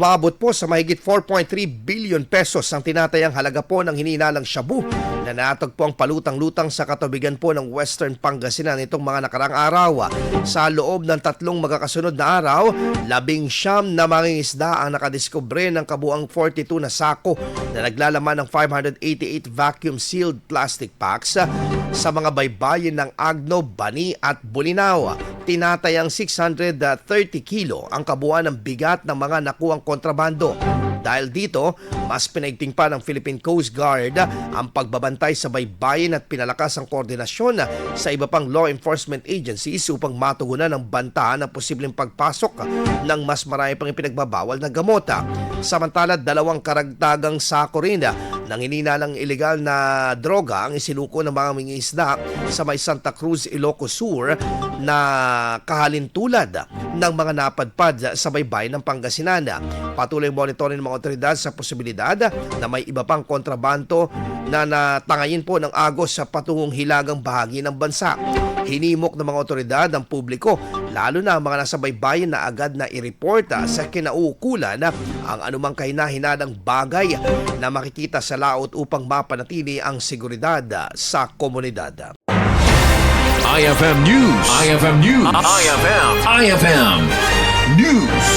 Maabot po sa mahigit 4.3 billion pesos ang tinatayang halaga po ng hininalang shabu na natagpo ang palutang-lutang sa katubigan po ng Western Pangasinan itong mga nakarang araw. Sa loob ng tatlong magkakasunod na araw, labing siyam na mangingisda ang nakadiskubre ng kabuang 42 na sako na naglalaman ng 588 vacuum-sealed plastic packs sa mga baybayin ng Agno, Bani at Bulinaw. Tinatayang 630 kilo ang kabuuan ng bigat ng mga nakuang kontrabando. Dahil dito, mas pinaigting pa ng Philippine Coast Guard ang pagbabantay sa baybayin at pinalakas ang koordinasyon sa iba pang law enforcement agencies upang matugunan ang banta ng posibleng pagpasok ng mas marami pang ipinagbabawal na gamota. Samantala, dalawang karagdagang sako rin ng hininalang ilegal na droga ang isinuko ng mga mingisda sa may Santa Cruz, Ilocos Sur na kahalintulad ng mga napadpad sa baybayin ng Pangasinan. Patuloy monitorin ng mga otoridad sa posibilidad na may iba pang kontrabando na natangayin po ng agos sa patungong hilagang bahagi ng bansa. Hinimok ng mga otoridad ang publiko, lalo na ang mga nasa baybayin na agad na i-report ah, sa kinauukulan ang anumang kahinahinadang bagay na makikita sa laot upang mapanatili ang seguridad sa komunidad. IFM News. IFM News. IFM. IFM News.